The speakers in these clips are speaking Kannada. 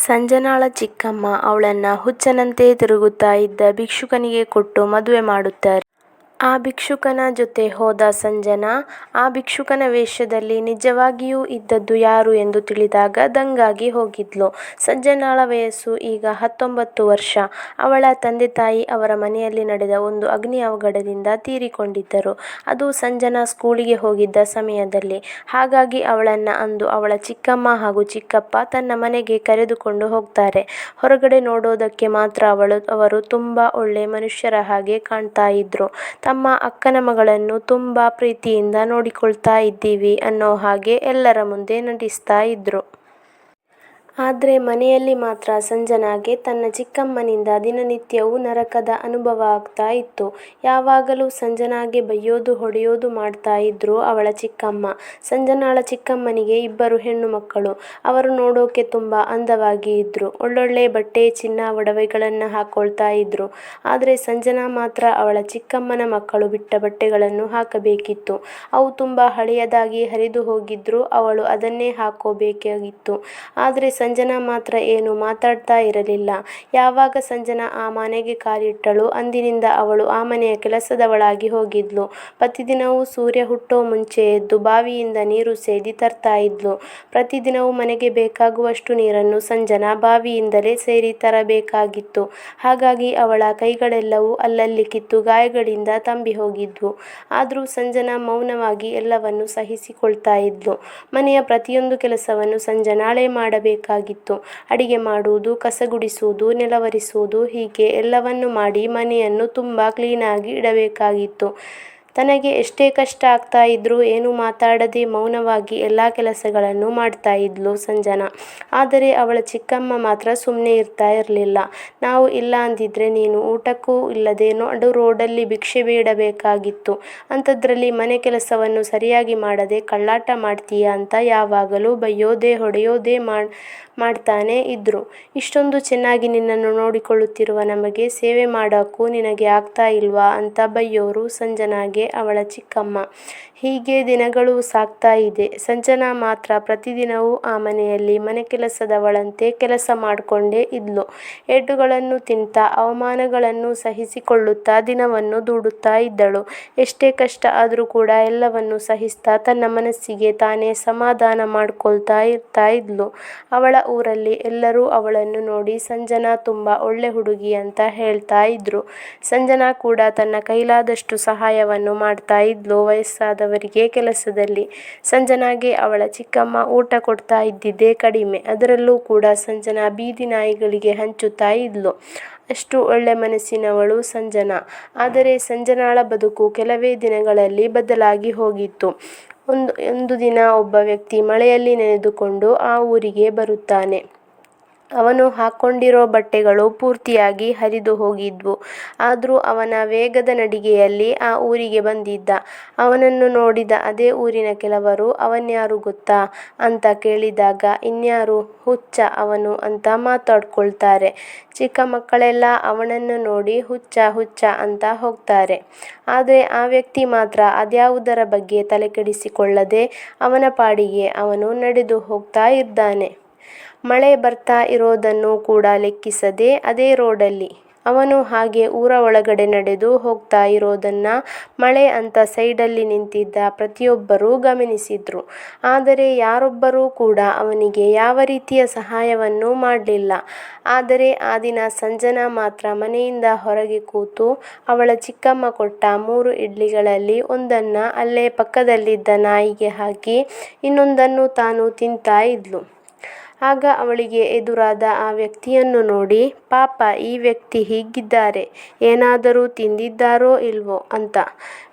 ಸಂಜನಾಳ ಚಿಕ್ಕಮ್ಮ ಅವಳನ್ನ ಹುಚ್ಚನಂತೆ ತಿರುಗುತ್ತಾ ಇದ್ದ ಭಿಕ್ಷುಕನಿಗೆ ಕೊಟ್ಟು ಮದುವೆ ಮಾಡುತ್ತಾರೆ. ಆ ಭಿಕ್ಷುಕನ ಜೊತೆ ಹೋದ ಸಂಜನಾ, ಆ ಭಿಕ್ಷುಕನ ವೇಷದಲ್ಲಿ ನಿಜವಾಗಿಯೂ ಇದ್ದದ್ದು ಯಾರು ಎಂದು ತಿಳಿದಾಗ ದಂಗಾಗಿ ಹೋಗಿದ್ಲು. ಸಂಜನಾಳ ವಯಸ್ಸು ಈಗ ಹತ್ತೊಂಬತ್ತು ವರ್ಷ. ಅವಳ ತಂದೆ-ತಾಯಿ ಅವರ ಮನೆಯಲ್ಲಿ ನಡೆದ ಒಂದು ಅಗ್ನಿ ಅವಘಡದಿಂದ ತೀರಿಕೊಂಡಿದ್ದರು. ಅದು ಸಂಜನಾ ಸ್ಕೂಲಿಗೆ ಹೋಗಿದ್ದ ಸಮಯದಲ್ಲಿ. ಹಾಗಾಗಿ ಅವಳನ್ನ ಅಂದು ಅವಳ ಚಿಕ್ಕಮ್ಮ ಹಾಗೂ ಚಿಕ್ಕಪ್ಪ ತನ್ನ ಮನೆಗೆ ಕರೆದುಕೊಂಡು ಹೋಗ್ತಾರೆ. ಹೊರಗಡೆ ನೋಡೋದಕ್ಕೆ ಮಾತ್ರ ಅವಳು, ಅವರು ತುಂಬಾ ಒಳ್ಳೆ ಮನುಷ್ಯರ ಹಾಗೆ ಕಾಣ್ತಾ ಇದ್ರು. ತಮ್ಮ ಅಕ್ಕನ ಮಗಳನ್ನು ತುಂಬಾ ಪ್ರೀತಿಯಿಂದ ನೋಡಿಕೊಳ್ತಾ ಇದ್ದೀವಿ ಅನ್ನೋ ಹಾಗೆ ಎಲ್ಲರ ಮುಂದೆ ನಟಿಸ್ತಾ ಇದ್ರು. ಆದ್ರೆ ಮನೆಯಲ್ಲಿ ಮಾತ್ರ ಸಂಜನಾಗೆ ತನ್ನ ಚಿಕ್ಕಮ್ಮನಿಂದ ದಿನನಿತ್ಯವೂ ನರಕದ ಅನುಭವ ಆಗ್ತಾ ಇತ್ತು. ಯಾವಾಗಲೂ ಸಂಜನಾಗೆ ಬೈಯೋದು ಹೊಡೆಯೋದು ಮಾಡ್ತಾ ಇದ್ರು ಅವಳ ಚಿಕ್ಕಮ್ಮ. ಸಂಜನಾಳ ಚಿಕ್ಕಮ್ಮನಿಗೆ ಇಬ್ಬರು ಹೆಣ್ಣು ಮಕ್ಕಳು. ಅವರು ನೋಡೋಕೆ ತುಂಬಾ ಅಂದವಾಗಿ ಇದ್ರು. ಒಳ್ಳೊಳ್ಳೆ ಬಟ್ಟೆ, ಚಿನ್ನ, ಒಡವೆಗಳನ್ನು ಹಾಕೊಳ್ತಾ ಇದ್ರು. ಆದ್ರೆ ಸಂಜನಾ ಮಾತ್ರ ಅವಳ ಚಿಕ್ಕಮ್ಮನ ಮಕ್ಕಳು ಬಿಟ್ಟ ಬಟ್ಟೆಗಳನ್ನು ಹಾಕಬೇಕಿತ್ತು. ಅವು ತುಂಬಾ ಹಳೆಯದಾಗಿ ಹರಿದು ಹೋಗಿದ್ರು ಅವಳು ಅದನ್ನೇ ಹಾಕೋಬೇಕಾಗಿತ್ತು. ಆದ್ರೆ ಸಂಜನಾ ಮಾತ್ರ ಏನೂ ಮಾತಾಡ್ತಾ ಇರಲಿಲ್ಲ. ಯಾವಾಗ ಸಂಜನಾ ಆ ಮನೆಗೆ ಕಾಲಿಟ್ಟಳು, ಅಂದಿನಿಂದ ಅವಳು ಆ ಮನೆಯ ಕೆಲಸದವಳಾಗಿ ಹೋಗಿದ್ಲು. ಪ್ರತಿದಿನವೂ ಸೂರ್ಯ ಹುಟ್ಟೋ ಮುಂಚೆ ಎದ್ದು ಬಾವಿಯಿಂದ ನೀರು ಸೇದಿ ತರ್ತಾ ಇದ್ಲು. ಪ್ರತಿದಿನವೂ ಮನೆಗೆ ಬೇಕಾಗುವಷ್ಟು ನೀರನ್ನು ಸಂಜನಾ ಬಾವಿಯಿಂದಲೇ ಸೇರಿ ತರಬೇಕಾಗಿತ್ತು. ಹಾಗಾಗಿ ಅವಳ ಕೈಗಳೆಲ್ಲವೂ ಅಲ್ಲಲ್ಲಿ ಕಿತ್ತು ಗಾಯಗಳಿಂದ ತಂಬಿ ಹೋಗಿದ್ವು. ಆದರೂ ಸಂಜನಾ ಮೌನವಾಗಿ ಎಲ್ಲವನ್ನೂ ಸಹಿಸಿಕೊಳ್ತಾ ಇದ್ಲು. ಮನೆಯ ಪ್ರತಿಯೊಂದು ಕೆಲಸವನ್ನು ಸಂಜನಾಳೇ ಮಾಡಬೇಕಾಗಿತ್ತು. ಅಡಿಗೆ ಮಾಡುವುದು, ಕಸ ಗುಡಿಸುವುದು, ನೆಲವರಿಸುವುದು ಹೀಗೆ ಎಲ್ಲವನ್ನು ಮಾಡಿ ಮನೆಯನ್ನು ತುಂಬಾ ಕ್ಲೀನಾಗಿ ಇಡಬೇಕಾಗಿತ್ತು. ತನಗೆ ಎಷ್ಟೇ ಕಷ್ಟ ಆಗ್ತಾ ಇದ್ರೂ ಏನು ಮಾತಾಡದೆ ಮೌನವಾಗಿ ಎಲ್ಲ ಕೆಲಸಗಳನ್ನು ಮಾಡ್ತಾ ಇದ್ಲು ಸಂಜನಾ. ಆದರೆ ಅವಳ ಚಿಕ್ಕಮ್ಮ ಮಾತ್ರ ಸುಮ್ಮನೆ ಇರ್ತಾ ಇರಲಿಲ್ಲ ನಾವು ಇಲ್ಲ ಅಂದಿದ್ರೆ ನೀನು ಊಟಕ್ಕೂ ಇಲ್ಲದೆ ನೋಡು ರೋಡಲ್ಲಿ ಭಿಕ್ಷೆ ಬೇಡಬೇಕಾಗಿತ್ತು. ಅಂಥದ್ರಲ್ಲಿ ಮನೆ ಕೆಲಸವನ್ನು ಸರಿಯಾಗಿ ಮಾಡದೆ ಕಳ್ಳಾಟ ಮಾಡ್ತೀಯಾ ಅಂತ ಯಾವಾಗಲೂ ಬೈಯೋದೇ ಹೊಡೆಯೋದೇ ಮಾಡ್ತಾನೇ ಇದ್ರು. ಇಷ್ಟೊಂದು ಚೆನ್ನಾಗಿ ನಿನ್ನನ್ನು ನೋಡಿಕೊಳ್ಳುತ್ತಿರುವ ನಮಗೆ ಸೇವೆ ಮಾಡೋಕ್ಕೂ ನಿನಗೆ ಆಗ್ತಾ ಇಲ್ವಾ ಅಂತ ಬೈಯೋರು ಸಂಜನಾಗೆ ಅವಳ ಚಿಕ್ಕಮ್ಮ. ಹೀಗೆ ದಿನಗಳು ಸಾಗ್ತಾ ಇದೆ. ಸಂಜನಾ ಮಾತ್ರ ಪ್ರತಿದಿನವೂ ಆ ಮನೆಯಲ್ಲಿ ಮನೆ ಕೆಲಸದವಳಂತೆ ಕೆಲಸ ಮಾಡಿಕೊಂಡೇ ಇದ್ಲು. ಎಡ್ಡುಗಳನ್ನು ತಿಂತಾ, ಅವಮಾನಗಳನ್ನು ಸಹಿಸಿಕೊಳ್ಳುತ್ತಾ ದಿನವನ್ನು ದೂಡುತ್ತಾ ಇದ್ದಳು. ಎಷ್ಟೇ ಕಷ್ಟ ಆದರೂ ಕೂಡ ಎಲ್ಲವನ್ನು ಸಹಿಸ್ತಾ ತನ್ನ ಮನಸ್ಸಿಗೆ ತಾನೇ ಸಮಾಧಾನ ಮಾಡ್ಕೊಳ್ತಾ ಇರ್ತಾ ಇದ್ಲು. ಅವಳ ಊರಲ್ಲಿ ಎಲ್ಲರೂ ಅವಳನ್ನು ನೋಡಿ ಸಂಜನಾ ತುಂಬ ಒಳ್ಳೆ ಹುಡುಗಿ ಅಂತ ಹೇಳ್ತಾ ಇದ್ರು. ಸಂಜನಾ ಕೂಡ ತನ್ನ ಕೈಲಾದಷ್ಟು ಸಹಾಯವನ್ನು ಮಾಡ್ತಾ ಇದ್ಲು ವಯಸ್ಸಾದವರಿಗೆ ಕೆಲಸದಲ್ಲಿ. ಸಂಜನಾಗೆ ಅವಳ ಚಿಕ್ಕಮ್ಮ ಊಟ ಕೊಡ್ತಾ ಇದ್ದಿದ್ದೇ ಕಡಿಮೆ. ಅದರಲ್ಲೂ ಕೂಡ ಸಂಜನಾ ಬೀದಿ ನಾಯಿಗಳಿಗೆ ಹಂಚುತ್ತಾ ಇದ್ಲು. ಅಷ್ಟು ಒಳ್ಳೆ ಮನಸ್ಸಿನವಳು ಸಂಜನಾ. ಆದರೆ ಸಂಜನಾಳ ಬದುಕು ಕೆಲವೇ ದಿನಗಳಲ್ಲಿ ಬದಲಾಗಿ ಹೋಗಿತ್ತು. ಒಂದು ದಿನ ಒಬ್ಬ ವ್ಯಕ್ತಿ ಮಳೆಯಲ್ಲಿ ನೆನೆದುಕೊಂಡು ಆ ಊರಿಗೆ ಬರುತ್ತಾನೆ. ಅವನು ಹಾಕ್ಕೊಂಡಿರೋ ಬಟ್ಟೆಗಳು ಪೂರ್ತಿಯಾಗಿ ಹರಿದು ಹೋಗಿದ್ವು. ಆದರೂ ಅವನ ವೇಗದ ನಡಿಗೆಯಲ್ಲಿ ಆ ಊರಿಗೆ ಬಂದಿದ್ದ. ಅವನನ್ನು ನೋಡಿದ ಅದೇ ಊರಿನ ಕೆಲವರು, ಅವನ್ಯಾರು ಗೊತ್ತಾ ಅಂತ ಕೇಳಿದಾಗ, ಇನ್ಯಾರು ಹುಚ್ಚ ಅವನು ಅಂತ ಮಾತಾಡ್ಕೊಳ್ತಾರೆ. ಚಿಕ್ಕ ಮಕ್ಕಳೆಲ್ಲ ಅವನನ್ನು ನೋಡಿ ಹುಚ್ಚ ಹುಚ್ಚ ಅಂತ ಹೋಗ್ತಾರೆ. ಆದರೆ ಆ ವ್ಯಕ್ತಿ ಮಾತ್ರ ಅದ್ಯಾವುದರ ಬಗ್ಗೆ ತಲೆಕೆಡಿಸಿಕೊಳ್ಳದೆ ಅವನ ಪಾಡಿಗೆ ಅವನು ನಡೆದು ಹೋಗ್ತಾ ಇದ್ದಾನೆ. ಮಳೆ ಬರ್ತಾ ಇರೋದನ್ನು ಕೂಡ ಲೆಕ್ಕಿಸದೆ ಅದೇ ರೋಡಲ್ಲಿ ಅವನು ಹಾಗೆ ಊರ ಒಳಗಡೆ ನಡೆದು ಹೋಗ್ತಾ ಇರೋದನ್ನ ಮಳೆ ಅಂತ ಸೈಡಲ್ಲಿ ನಿಂತಿದ್ದ ಪ್ರತಿಯೊಬ್ಬರೂ ಗಮನಿಸಿದ್ರು. ಆದರೆ ಯಾರೊಬ್ಬರೂ ಕೂಡ ಅವನಿಗೆ ಯಾವ ರೀತಿಯ ಸಹಾಯವನ್ನು ಮಾಡಲಿಲ್ಲ ಆದರೆ ಆ ದಿನ ಸಂಜನಾ ಮಾತ್ರ ಮನೆಯಿಂದ ಹೊರಗೆ ಕೂತು ಅವಳ ಚಿಕ್ಕಮ್ಮ ಕೊಟ್ಟ ಮೂರು ಇಡ್ಲಿಗಳಲ್ಲಿ ಒಂದನ್ನು ಅಲ್ಲೇ ಪಕ್ಕದಲ್ಲಿದ್ದ ನಾಯಿಗೆ ಹಾಕಿ ಇನ್ನೊಂದನ್ನು ತಾನು ತಿಂತಾ ಇದ್ಲು. ಆಗ ಅವಳಿಗೆ ಎದುರಾದ ಆ ವ್ಯಕ್ತಿಯನ್ನು ನೋಡಿ ಪಾಪ ಈ ವ್ಯಕ್ತಿ ಹೀಗಿದ್ದಾರೆ, ಏನಾದರೂ ತಿಂದಿದ್ದಾರೋ ಇಲ್ವೋ ಅಂತ.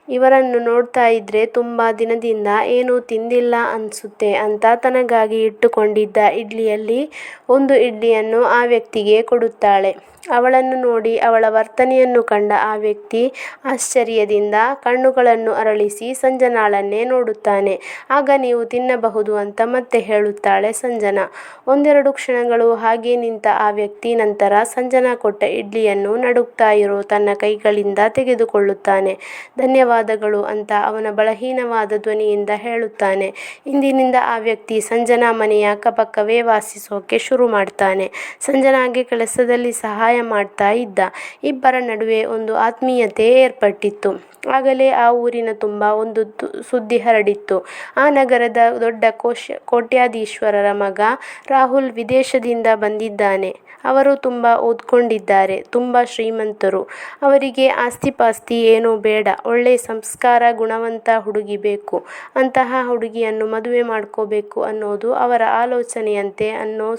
ಇವರನ್ನು ನೋಡ್ತಾ ಇದ್ರೆ ತುಂಬ ದಿನದಿಂದ ಏನೂ ತಿಂದಿಲ್ಲ ಅನಿಸುತ್ತೆ ಅಂತ ತನಗಾಗಿ ಇಟ್ಟುಕೊಂಡಿದ್ದ ಇಡ್ಲಿಯಲ್ಲಿ ಒಂದು ಇಡ್ಲಿಯನ್ನು ಆ ವ್ಯಕ್ತಿಗೆ ಕೊಡುತ್ತಾಳೆ. ಅವಳನ್ನು ನೋಡಿ ಅವಳ ವರ್ತನೆಯನ್ನು ಕಂಡ ಆ ವ್ಯಕ್ತಿ ಆಶ್ಚರ್ಯದಿಂದ ಕಣ್ಣುಗಳನ್ನು ಅರಳಿಸಿ ಸಂಜನಾಳನ್ನೇ ನೋಡುತ್ತಾನೆ. ಆಗ ನೀವು ತಿನ್ನಬಹುದು ಅಂತ ಮತ್ತೆ ಹೇಳುತ್ತಾಳೆ ಸಂಜನಾ. ಒಂದೆರಡು ಕ್ಷಣಗಳು ಹಾಗೆ ನಿಂತ ಆ ವ್ಯಕ್ತಿ ನಂತರ ಸಂಜನಾ ಕೊಟ್ಟ ಇಡ್ಲಿಯನ್ನು ನಡುಗ್ತಾ ಇರೋ ತನ್ನ ಕೈಗಳಿಂದ ತೆಗೆದುಕೊಳ್ಳುತ್ತಾನೆ. ಧನ್ಯವಾದಗಳು ಅಂತ ಅವನ ಬಲಹೀನವಾದ ಧ್ವನಿಯಿಂದ ಹೇಳುತ್ತಾನೆ. ಇಂದಿನಿಂದ ಆ ವ್ಯಕ್ತಿ ಸಂಜನಾ ಮನೆಯ ಅಕ್ಕಪಕ್ಕವೇ ವಾಸಿಸೋಕೆ ಶುರು ಮಾಡ್ತಾನೆ. ಸಂಜನಾಗೆ ಕೆಲಸದಲ್ಲಿ ಸಹಾಯ ಮಾಡ್ತಾ ಇದ್ದ. ಇಬ್ಬರ ನಡುವೆ ಒಂದು ಆತ್ಮೀಯತೆ ಏರ್ಪಟ್ಟಿತ್ತು. ಆಗಲೇ ಆ ಊರಿನ ತುಂಬ ಒಂದು ಸುದ್ದಿ ಹರಡಿತ್ತು. ಆ ನಗರದ ದೊಡ್ಡ ಕೋಶ ಕೋಟ್ಯಾಧೀಶ್ವರರ ಮಗ ರಾಹುಲ್ ವಿದೇಶದಿಂದ ಬಂದಿದ್ದಾನೆ. ಅವರು ತುಂಬ ಓದ್ಕೊಂಡಿದ್ದಾರೆ. ತುಂಬ ಶ್ರೀಮಂತರು. ಅವರಿಗೆ ಆಸ್ತಿಪಾಸ್ತಿ ಏನೂ ಬೇಡ. ಒಳ್ಳೆ ಸಂಸ್ಕಾರ, ಗುಣವಂತ ಹುಡುಗಿ ಬೇಕು. ಅಂತಹ ಹುಡುಗಿಯನ್ನು ಮದುವೆ ಮಾಡ್ಕೋಬೇಕು ಅನ್ನೋದು ಅವರ ಆಲೋಚನೆಯಂತೆ ಅನ್ನೋ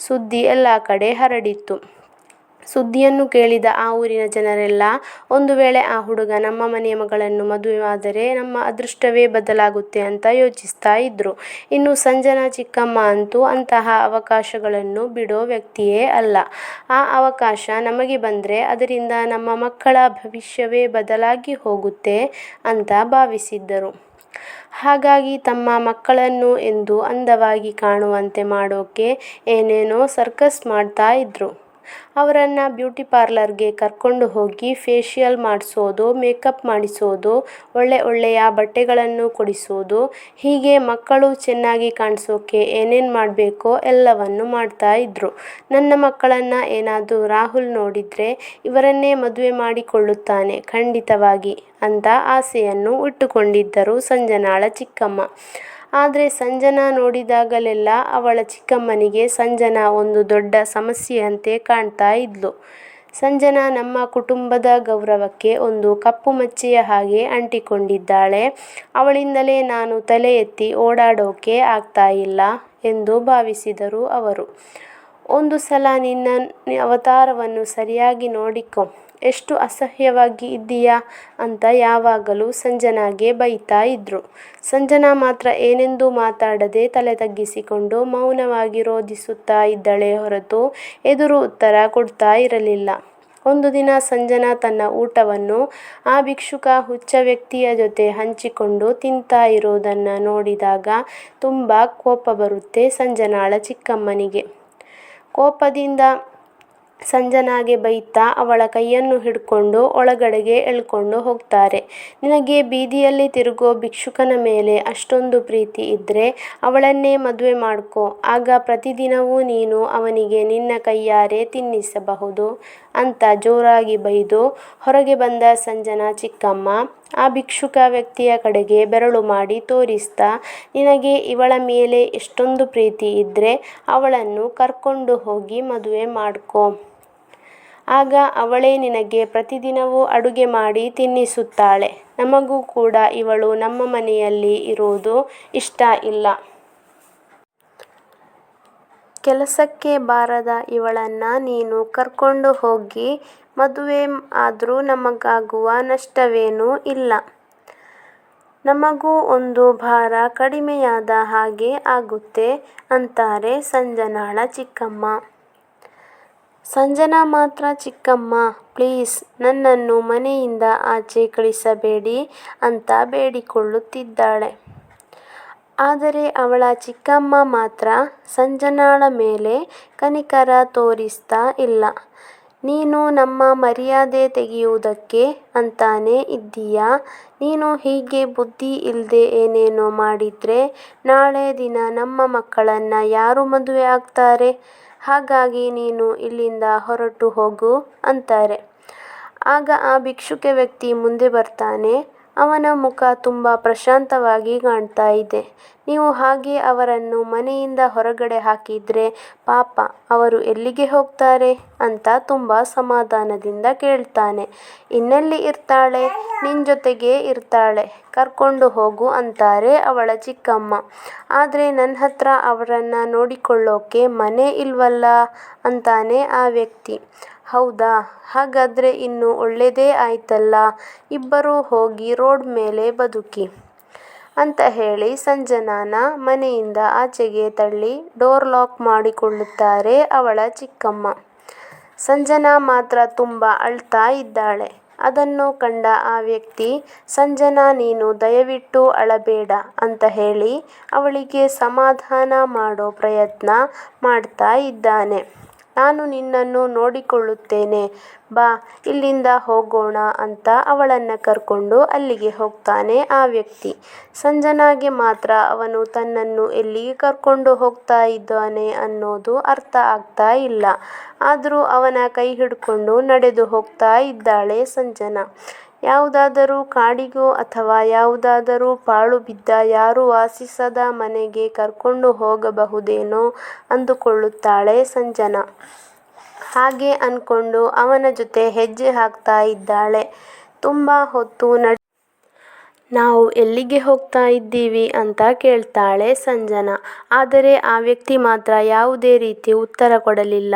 ಸುದ್ದಿ ಎಲ್ಲ ಕಡೆ ಹರಡಿತ್ತು. ಸುದ್ದಿಯನ್ನು ಕೇಳಿದ ಆ ಊರಿನ ಜನರೆಲ್ಲ, ಒಂದು ವೇಳೆ ಆ ಹುಡುಗ ನಮ್ಮ ಮನೆಯ ಮಗಳನ್ನು ಮದುವೆ ಆದರೆ ನಮ್ಮ ಅದೃಷ್ಟವೇ ಬದಲಾಗುತ್ತೆ ಅಂತ ಯೋಚಿಸ್ತಾ ಇದ್ರು. ಇನ್ನು ಸಂಜನಾ ಚಿಕ್ಕಮ್ಮ ಅಂತೂ ಅಂತಹ ಅವಕಾಶಗಳನ್ನು ಬಿಡೋ ವ್ಯಕ್ತಿಯೇ ಅಲ್ಲ. ಆ ಅವಕಾಶ ನಮಗೆ ಬಂದರೆ ಅದರಿಂದ ನಮ್ಮ ಮಕ್ಕಳ ಭವಿಷ್ಯವೇ ಬದಲಾಗಿ ಹೋಗುತ್ತೆ ಅಂತ ಭಾವಿಸಿದ್ದರು. ಹಾಗಾಗಿ ತಮ್ಮ ಮಕ್ಕಳನ್ನು ಎಂದು ಅಂದವಾಗಿ ಕಾಣುವಂತೆ ಮಾಡೋಕೆ ಏನೇನೋ ಸರ್ಕಸ್ ಮಾಡ್ತಾ ಇದ್ರು. ಅವರನ್ನ ಬ್ಯೂಟಿ ಪಾರ್ಲರ್ಗೆ ಕರ್ಕೊಂಡು ಹೋಗಿ ಫೇಶಿಯಲ್ ಮಾಡಿಸೋದು ಮೇಕಪ್ ಮಾಡಿಸೋದು, ಒಳ್ಳೆ ಒಳ್ಳೆಯ ಬಟ್ಟೆಗಳನ್ನು ಕೊಡಿಸೋದು ಹೀಗೆ ಮಕ್ಕಳು ಚೆನ್ನಾಗಿ ಕಾಣಿಸೋಕೆ ಏನೇನು ಮಾಡಬೇಕೋ ಎಲ್ಲವನ್ನು ಮಾಡ್ತಾ ಇದ್ದರು ನನ್ನ ಮಕ್ಕಳನ್ನು ಏನಾದರೂ ರಾಹುಲ್ ನೋಡಿದರೆ ಇವರನ್ನೇ ಮದುವೆ ಮಾಡಿಕೊಳ್ಳುತ್ತಾನೆ ಖಂಡಿತವಾಗಿ ಅಂತ ಆಸೆಯನ್ನು ಇಟ್ಟುಕೊಂಡಿದ್ದರು ಸಂಜನಾಳ ಚಿಕ್ಕಮ್ಮ. ಆದ್ರೆ ಸಂಜನಾ ನೋಡಿದಾಗಲೆಲ್ಲ ಅವಳ ಚಿಕ್ಕಮ್ಮನಿಗೆ ಸಂಜನಾ ಒಂದು ದೊಡ್ಡ ಸಮಸ್ಯೆಯಂತೆ ಕಾಣ್ತಾ ಇದ್ಲು. ಸಂಜನಾ ನಮ್ಮ ಕುಟುಂಬದ ಗೌರವಕ್ಕೆ ಒಂದು ಕಪ್ಪು ಮಚ್ಚೆಯ ಹಾಗೆ ಅಂಟಿಕೊಂಡಿದ್ದಾಳೆ. ಅವಳಿಂದಲೇ ನಾನು ತಲೆ ಎತ್ತಿ ಓಡಾಡೋಕೆ ಆಗ್ತಾ ಇಲ್ಲ ಎಂದು ಭಾವಿಸಿದರು ಅವರು. ಒಂದು ಸಲ ನಿನ್ನ ಅವತಾರವನ್ನು ಸರಿಯಾಗಿ ನೋಡಿಕೋ. ಎಷ್ಟು ಅಸಹ್ಯವಾಗಿ ಇದ್ದೀಯಾ ಅಂತ ಯಾವಾಗಲೂ ಸಂಜನಾಗೆ ಬೈತಾ ಇದ್ರು. ಸಂಜನಾ ಮಾತ್ರ ಏನೆಂದೂ ಮಾತಾಡದೆ ತಲೆ ತಗ್ಗಿಸಿಕೊಂಡು ಮೌನವಾಗಿ ರೋಧಿಸುತ್ತಾ ಇದ್ದಳೆ ಹೊರತು ಎದುರು ಉತ್ತರ ಕೊಡ್ತಾ ಇರಲಿಲ್ಲ. ಒಂದು ದಿನ ಸಂಜನಾ ತನ್ನ ಊಟವನ್ನು ಆ ಭಿಕ್ಷುಕ ಹುಚ್ಚ ವ್ಯಕ್ತಿಯ ಜೊತೆ ಹಂಚಿಕೊಂಡು ತಿಂತಾ ಇರೋದನ್ನ ನೋಡಿದಾಗ ತುಂಬಾ ಕೋಪ ಬರುತ್ತೆ ಸಂಜನಾಳ ಚಿಕ್ಕಮ್ಮನಿಗೆ. ಕೋಪದಿಂದ ಸಂಜನಾಗೆ ಬೈತಾ ಅವಳ ಕೈಯನ್ನು ಹಿಡ್ಕೊಂಡು ಒಳಗಡೆಗೆ ಎಳ್ಕೊಂಡು ಹೋಗ್ತಾರೆ. ನಿನಗೆ ಬೀದಿಯಲ್ಲಿ ತಿರುಗೋ ಭಿಕ್ಷುಕನ ಮೇಲೆ ಅಷ್ಟೊಂದು ಪ್ರೀತಿ ಇದ್ರೆ ಅವಳನ್ನೇ ಮದುವೆ ಮಾಡ್ಕೊ ಆಗ ಪ್ರತಿದಿನವೂ ನೀನು ಅವನಿಗೆ ನಿನ್ನ ಕೈಯಾರೆ ತಿನ್ನಿಸಬಹುದು ಅಂತ ಜೋರಾಗಿ ಬೈದು ಹೊರಗೆ ಬಂದ ಸಂಜನಾ, ಚಿಕ್ಕಮ್ಮ, ಆ ಭಿಕ್ಷುಕ ವ್ಯಕ್ತಿಯ ಕಡೆಗೆ ಬೆರಳು ಮಾಡಿ ತೋರಿಸ್ತಾ, ನಿನಗೆ ಇವಳ ಮೇಲೆ ಎಷ್ಟೊಂದು ಪ್ರೀತಿ ಇದ್ರೆ ಅವಳನ್ನು ಕರ್ಕೊಂಡು ಹೋಗಿ ಮದುವೆ ಮಾಡ್ಕೋ. ಆಗ ಅವಳೇ ನಿನಗೆ ಪ್ರತಿದಿನವೂ ಅಡುಗೆ ಮಾಡಿ ತಿನ್ನಿಸುತ್ತಾಳೆ. ನಮಗೂ ಕೂಡ ಇವಳು ನಮ್ಮ ಮನೆಯಲ್ಲಿ ಇರೋದು ಇಷ್ಟ ಇಲ್ಲ. ಕೆಲಸಕ್ಕೆ ಬಾರದ ಇವಳನ್ನ ನೀನು ಕರ್ಕೊಂಡು ಹೋಗಿ ಮದುವೆ ಆದರೂ ನಮಗಾಗುವ ನಷ್ಟವೇನೂ ಇಲ್ಲ. ನಮಗೂ ಒಂದು ಭಾರ ಕಡಿಮೆಯಾದ ಹಾಗೆ ಆಗುತ್ತೆ ಅಂತಾರೆ ಸಂಜನಾಳ ಚಿಕ್ಕಮ್ಮ. ಸಂಜನಾ ಮಾತ್ರ, ಚಿಕ್ಕಮ್ಮ, ಪ್ಲೀಸ್ ನನ್ನನ್ನು ಮನೆಯಿಂದ ಆಚೆ ಕಳಿಸಬೇಡಿ ಅಂತ ಬೇಡಿಕೊಳ್ಳುತ್ತಿದ್ದಾಳೆ. ಆದರೆ ಅವಳ ಚಿಕ್ಕಮ್ಮ ಮಾತ್ರ ಸಂಜನಾಳ ಮೇಲೆ ಕನಿಕರ ತೋರಿಸ್ತಾ ಇಲ್ಲ. ನೀನು ನಮ್ಮ ಮರ್ಯಾದೆ ತೆಗೆಯುವುದಕ್ಕೆ ಅಂತಾನೇ ಇದ್ದೀಯಾ. ನೀನು ಹೀಗೆ ಬುದ್ಧಿ ಇಲ್ಲದೆ ಏನೇನೋ ಮಾಡಿದ್ರೆ ನಾಳೆ ದಿನ ನಮ್ಮ ಮಕ್ಕಳನ್ನ ಯಾರು ಮದುವೆ ಆಗ್ತಾರೆ. ಹಾಗಾಗಿ ನೀನು ಇಲ್ಲಿಂದ ಹೊರಟು ಹೋಗು ಅಂತಾರೆ. ಆಗ ಆ ಭಿಕ್ಷುಕ ವ್ಯಕ್ತಿ ಮುಂದೆ ಬರ್ತಾನೆ. ಅವನ ಮುಖ ತುಂಬ ಪ್ರಶಾಂತವಾಗಿ ಕಾಣ್ತಾ ಇದೆ. ನೀವು ಹಾಗೆ ಅವರನ್ನು ಮನೆಯಿಂದ ಹೊರಗಡೆ ಹಾಕಿದರೆ ಪಾಪ ಅವರು ಎಲ್ಲಿಗೆ ಹೋಗ್ತಾರೆ ಅಂತ ತುಂಬ ಸಮಾಧಾನದಿಂದ ಕೇಳ್ತಾನೆ. ಇನ್ನೆಲ್ಲಿ ಇರ್ತಾಳೆ. ನಿನ್ನ ಜೊತೆಗೆ ಇರ್ತಾಳೆ. ಕರ್ಕೊಂಡು ಹೋಗು ಅಂತಾರೆ ಅವಳ ಚಿಕ್ಕಮ್ಮ. ಆದ್ರೆ ನನ್ಹತ್ರ ಅವರನ್ನು ನೋಡಿಕೊಳ್ಳೋಕೆ ಮನೆ ಇಲ್ವಲ್ಲ ಅಂತಾನೆ ಆ ವ್ಯಕ್ತಿ. ಹೌದಾ ಹಾಗಾದ್ರೆ ಇನ್ನು ಒಳ್ಳೇದೇ ಆಯ್ತಲ್ಲ ಇಬ್ಬರೂ ಹೋಗಿ ರೋಡ್ ಮೇಲೆ ಬದುಕಿ. ಅಂತ ಹೇಳಿ ಸಂಜನಾನ ಮನೆಯಿಂದ ಆಚೆಗೆ ತಳ್ಳಿ ಡೋರ್ ಲಾಕ್ ಮಾಡಿಕೊಳ್ಳುತ್ತಾರೆ ಅವಳ ಚಿಕ್ಕಮ್ಮ. ಸಂಜನಾ ಮಾತ್ರ ತುಂಬ ಅಳ್ತಾ ಇದ್ದಾಳೆ. ಅದನ್ನು ಕಂಡ ಆ ವ್ಯಕ್ತಿ, ಸಂಜನಾ, ನೀನು ದಯವಿಟ್ಟು ಅಳಬೇಡ ಅಂತ ಹೇಳಿ ಅವಳಿಗೆ ಸಮಾಧಾನ ಮಾಡೋ ಪ್ರಯತ್ನ ಮಾಡ್ತಾ ಇದ್ದಾನೆ. ನಾನು ನಿನ್ನನ್ನು ನೋಡಿಕೊಳ್ಳುತ್ತೇನೆ ಬಾ, ಇಲ್ಲಿಂದ ಹೋಗೋಣ ಅಂತ ಅವಳನ್ನ ಕರ್ಕೊಂಡು ಅಲ್ಲಿಗೆ ಹೋಗ್ತಾನೆ ಆ ವ್ಯಕ್ತಿ. ಸಂಜನಾಗೆ ಮಾತ್ರ ಅವನು ತನ್ನನ್ನು ಎಲ್ಲಿಗೆ ಕರ್ಕೊಂಡು ಹೋಗ್ತಾ ಇದ್ದಾನೆ ಅನ್ನೋದು ಅರ್ಥ ಆಗ್ತಾ ಇಲ್ಲ. ಆದರೂ ಅವನ ಕೈ ಹಿಡ್ಕೊಂಡು ನಡೆದು ಹೋಗ್ತಾ ಇದ್ದಾಳೆ ಸಂಜನಾ. ಯಾವುದಾದರೂ ಕಾಡಿಗೋ ಅಥವಾ ಯಾವುದಾದರೂ ಪಾಳು ಬಿದ್ದ ಯಾರೂ ವಾಸಿಸದ ಮನೆಗೆ ಕರ್ಕೊಂಡು ಹೋಗಬಹುದೇನೋ ಅಂದುಕೊಳ್ಳುತ್ತಾಳೆ ಸಂಜನಾ. ಹಾಗೆ ಅನ್ಕೊಂಡು ಅವನ ಜೊತೆ ಹೆಜ್ಜೆ ಹಾಕ್ತಾ ಇದ್ದಾಳೆ. ತುಂಬಾ ಹೊತ್ತು ನಡೆದ ನಾವು ಎಲ್ಲಿಗೆ ಹೋಗ್ತಾ ಇದ್ದೀವಿ ಅಂತ ಕೇಳ್ತಾಳೆ ಸಂಜನಾ. ಆದರೆ ಆ ವ್ಯಕ್ತಿ ಮಾತ್ರ ಯಾವುದೇ ರೀತಿ ಉತ್ತರ ಕೊಡಲಿಲ್ಲ.